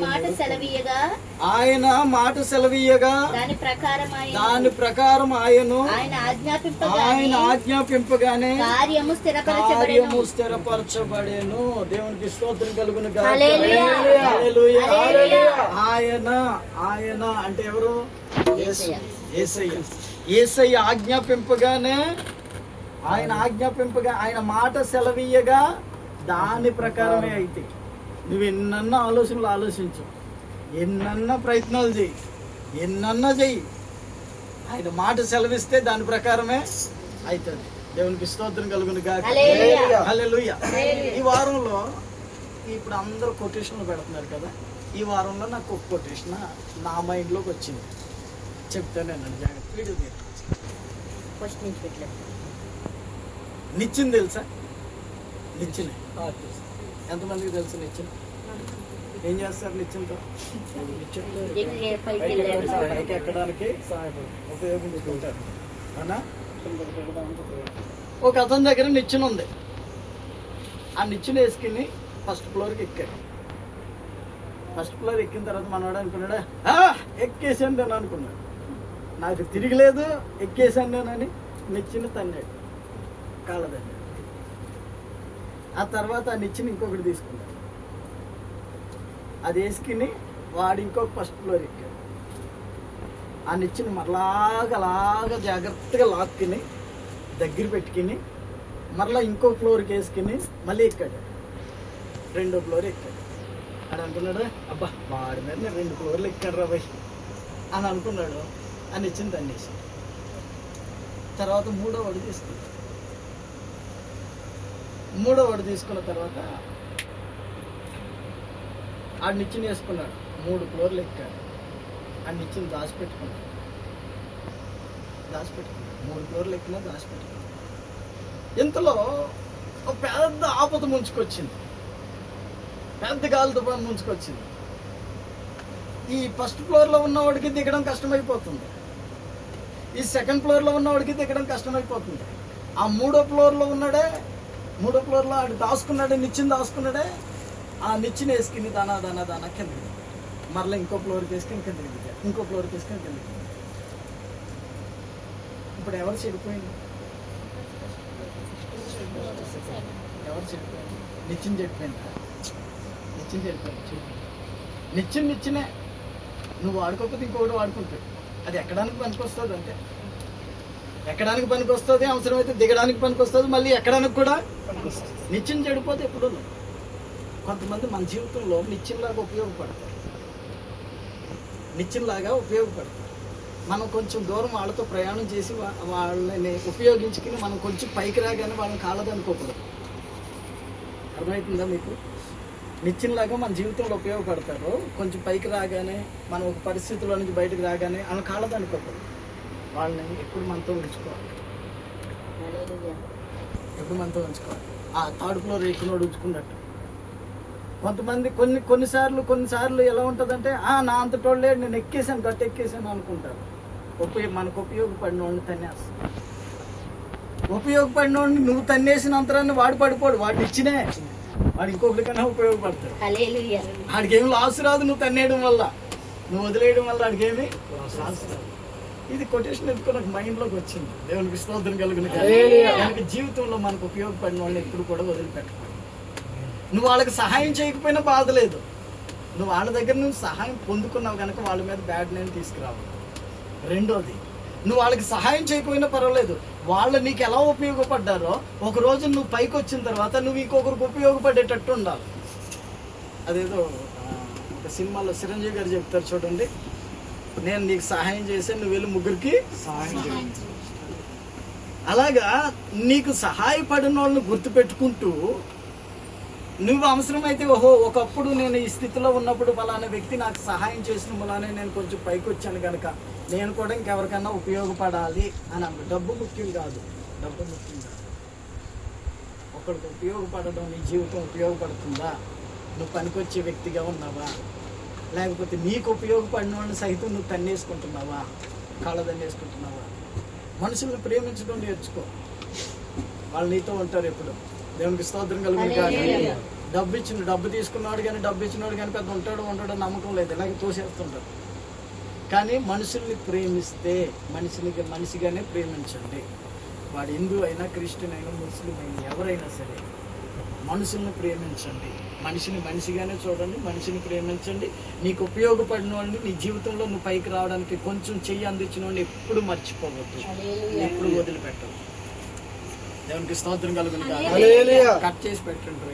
మాట సెలవీయగా? ఆయన మాట సెలవీయగా? దాని ప్రకారం ఆయన దాని ప్రకారం ఆయను ఆయన ఆజ్ఞాపింపగానే? ఆయన ఆజ్ఞాపింపగానే? కార్యము స్థిరపరచబడెను. దేవునికి స్తోత్రం కలుగును. ఆయన ఆయన అంటే ఎవరు? యేసయ్య ఆజ్ఞాపింపగానే? ఆయన ఆజ్ఞాపింపగా ఆయన మాట సెలవీయగా? దాని ప్రకారమే అయితే. నువ్వు ఎన్నన్నా ఆలోచనలు ఆలోచించు. ఎన్నన్నా ప్రయత్నాలు చెయ్యి ఎన్నన్నా చెయ్యి ఆయన మాట సెలవిస్తే దాని ప్రకారమే అవుతుంది దేవునికి స్తోత్రం కలుగును. హల్లెలూయా. ఈ వారంలో ఇప్పుడు అందరూ కొటేషన్లు పెడుతున్నారు కదా. ఈ వారంలో నాకు ఒక కొటేషన్ నా మైండ్లోకి వచ్చింది. చెప్తానేనండి జాగ్రత్త వీడియో. ఫస్ట్ నుంచి పెట్టలేదు నిచ్చిన తెలుసా? నిచ్చిన. ఎంతమందికి తెలుసు నిచ్చిన? ఏం చేస్తారు ఎగిరే పైకి ఎక్కడానికి సహాయపడు ఉపయోగించుకుంటారు అవునా ఒక అతని దగ్గర నిచ్చెన ఉంది. ఆ నిచ్చెన వేసుకుని ఫస్ట్ ఫ్లోర్కి ఎక్కాడు ఫస్ట్ ఫ్లోర్ ఎక్కిన తర్వాత మనవాడు అనుకున్నాడా "ఆ, ఎక్కేసాను నేను అనుకున్నాడు నాకు తిరిగిలేదు ఎక్కేసాను నేనని నిచ్చెన తన్నాడు. కాళ్ళదండి ఆ తర్వాత ఆ నిచ్చెన ఇంకొకటి తీసుకున్నాడు. అది వేసుకుని వాడు ఇంకొక ఫస్ట్ ఫ్లోర్ ఎక్కాడు ఆ నిచ్చిన మరలాగా అలాగా జాగ్రత్తగా లాక్కుని దగ్గర పెట్టుకుని మరలా ఇంకో ఫ్లోర్కి వేసుకుని మళ్ళీ ఎక్కాడు. రెండో ఫ్లోర్ ఎక్కాడు. అని అనుకున్నాడు అబ్బా వాడి మీద నేను రెండు ఫ్లోర్లు ఎక్కాడు రా బాయ్ అని అనుకున్నాడు. అని ఇచ్చింది తన్నేసి తర్వాత మూడో వాడు తీసుకున్నాడు. మూడో వాడు తీసుకున్న తర్వాత ఆ నిచ్చెన వేసుకున్నాడు. మూడు ఫ్లోర్లు ఎక్కాడు. ఆ నిచ్చిన దాచిపెట్టుకున్నాడు. దాచిపెట్టుకున్నాడు. మూడు ఫ్లోర్లు ఎక్కినా దాచిపెట్టుకున్నాడు. ఇంతలో ఒక పెద్ద ఆపద ముంచుకొచ్చింది. పెద్ద గాలి తుఫాన్ ముంచుకొచ్చింది. ఈ ఫస్ట్ ఫ్లోర్లో ఉన్నవాడికి దిగడం కష్టమైపోతుంది. ఈ సెకండ్ ఫ్లోర్లో ఉన్నవాడికి దిగడం కష్టమైపోతుంది. ఆ మూడో ఫ్లోర్లో ఉన్నాడే మూడో ఫ్లోర్లో ఆడు దాచుకున్నాడే నిచ్చిన దాచుకున్నాడే ఆ నిచ్చిన వేసుకుని దానా దానా దానా కింద మరలా ఇంకో ఫ్లోర్కి వేసుకుని కింద దిగాడు ఇంకో ఫ్లోర్కి వేసుకుని కింద ఇప్పుడు ఎవరు చెడిపోయింది? ఎవరు చెడిపోయింది? నిచ్చిన చెడిపోయింది? నిచ్చిన చెడిపోయింది. నిచ్చిన నిచ్చినే నువ్వు వాడుకోకపోతే ఇంకొకటి వాడుకుంటాడు అది ఎక్కడానికి పనికొస్తుంది అంతే. ఎక్కడానికి పనికి వస్తుంది అవసరమైతే దిగడానికి పనికి వస్తుంది మళ్ళీ ఎక్కడానికి కూడా నిత్యం చెడిపోతే ఎప్పుడు కొంతమంది మన జీవితంలో నిత్యంలాగా ఉపయోగపడతారు. నిత్యంలాగా ఉపయోగపడతారు. మనం కొంచెం దూరం వాళ్ళతో ప్రయాణం చేసి వా- వాళ్ళని ఉపయోగించుకుని మనం కొంచెం పైకి రాగానే వాళ్ళని కాలదనుకోకూడదు. అర్థమవుతుందా మీకు? నిత్యంలాగా మన జీవితంలో ఉపయోగపడతారు. కొంచెం పైకి రాగానే మనం ఒక పరిస్థితుల్లో నుంచి బయటకు రాగానే ఆమె కాళ్ళదనుకోకూడదు వాళ్ళని ఎప్పుడు మనతో ఉంచుకోవాలి. ఎప్పుడు మనతో ఉంచుకోవాలి. ఆ థర్డ్ ఫ్లోర్ ఎక్కినోడు ఉంచుకున్నట్టు కొంతమంది కొన్ని కొన్నిసార్లు కొన్నిసార్లు ఎలా ఉంటుందంటే ఆ నా అంతటోళ్ళే నేను ఎక్కేసాను గట్ట ఎక్కేసాను అనుకుంటారు. ఉపయోగ మనకు ఉపయోగపడిన వాడిని తన్నేస్తాను ఉపయోగపడిన నువ్వు తన్నేసిన అంతరాన్ని వాడు పడిపోడు వాడు ఇచ్చినే. వాడు ఇంకొకరికైనా ఉపయోగపడతాడు. హల్లెలూయా. వాడికి ఏమి లాస్ రాదు నువ్వు తన్నేయడం వల్ల. నువ్వు వదిలేయడం వల్ల వాడికి ఏమి లాస్ రాదు. ఇది కొటేషన్ ఎందుకో నాకు మైండ్లోకి వచ్చింది. దేవునికి స్తోత్రం కలుగును మనకి జీవితంలో మనకు ఉపయోగపడిన వాళ్ళని ఎప్పుడు కూడా వదిలిపెట్టకూడదు. నువ్వు వాళ్ళకి సహాయం చేయకపోయినా బాధ లేదు. నువ్వు వాళ్ళ దగ్గర నుంచి సహాయం పొందుకున్నావు కనుక వాళ్ళ మీద బ్యాడ్ నేమ్ తీసుకురావు. రెండోది నువ్వు వాళ్ళకి సహాయం చేయకపోయినా పర్వాలేదు. వాళ్ళు నీకు ఎలా ఉపయోగపడ్డారో ఒక రోజు నువ్వు పైకి వచ్చిన తర్వాత నువ్వు ఇంకొకరికి ఉపయోగపడేటట్టు ఉండాలి. అదేదో ఒక సినిమాలో చిరంజీవి గారు చెప్తారు చూడండి నేను నీకు సహాయం చేస్తే నువ్వు వెళ్ళి ముగ్గురికి సహాయం అలాగా నీకు సహాయపడిన వాళ్ళని గుర్తుపెట్టుకుంటూ నువ్వు అవసరమైతే ఓహో ఒకప్పుడు నేను ఈ స్థితిలో ఉన్నప్పుడు ఫలానా వ్యక్తి నాకు సహాయం చేసిన వలానే నేను కొంచెం పైకి వచ్చాను కనుక నేను కూడా ఇంకెవరికన్నా ఉపయోగపడాలి అని అన్న. డబ్బు ముఖ్యం కాదు. డబ్బు ముఖ్యం కాదు. ఒకరికి ఉపయోగపడడం నీ జీవితం ఉపయోగపడుతుందా? నువ్వు పనికొచ్చే వ్యక్తిగా ఉన్నావా? లేకపోతే నీకు ఉపయోగపడిన వాళ్ళని సైతం నువ్వు తన్నేసుకుంటున్నావా? కాళ్ళ తన్నేసుకుంటున్నావా? మనుషులను ప్రేమించడం నేర్చుకో. వాళ్ళు నీతో ఉంటారు ఎప్పుడు. దేవునికి స్తోత్రం కలుగును హల్లెలూయా. డబ్బు ఇచ్చిన డబ్బు తీసుకున్నాడు కానీ డబ్బు ఇచ్చినాడు కానీ పెద్ద ఉంటాడు ఉంటాడో నమ్మకం లేదు. ఇలాగే తోసేస్తుంటారు. కానీ మనుషుల్ని ప్రేమిస్తే మనిషిని మనిషిగానే ప్రేమించండి. వాడు హిందూ అయినా క్రిస్టియన్ అయినా ముస్లిం అయినా ఎవరైనా సరే మనుషుల్ని ప్రేమించండి. మనిషిని మనిషిగానే చూడండి మనిషిని ప్రేమించండి. నీకు ఉపయోగపడిన వాడిని నీ జీవితంలో నువ్వు పైకి రావడానికి కొంచెం చెయ్యి అందించిన వాడిని ఎప్పుడు మర్చిపోవద్దు. ఎప్పుడు వదిలిపెట్టవు దేవునికి స్తోత్రం హల్లెలూయా. కట్ చేసి పెట్టండి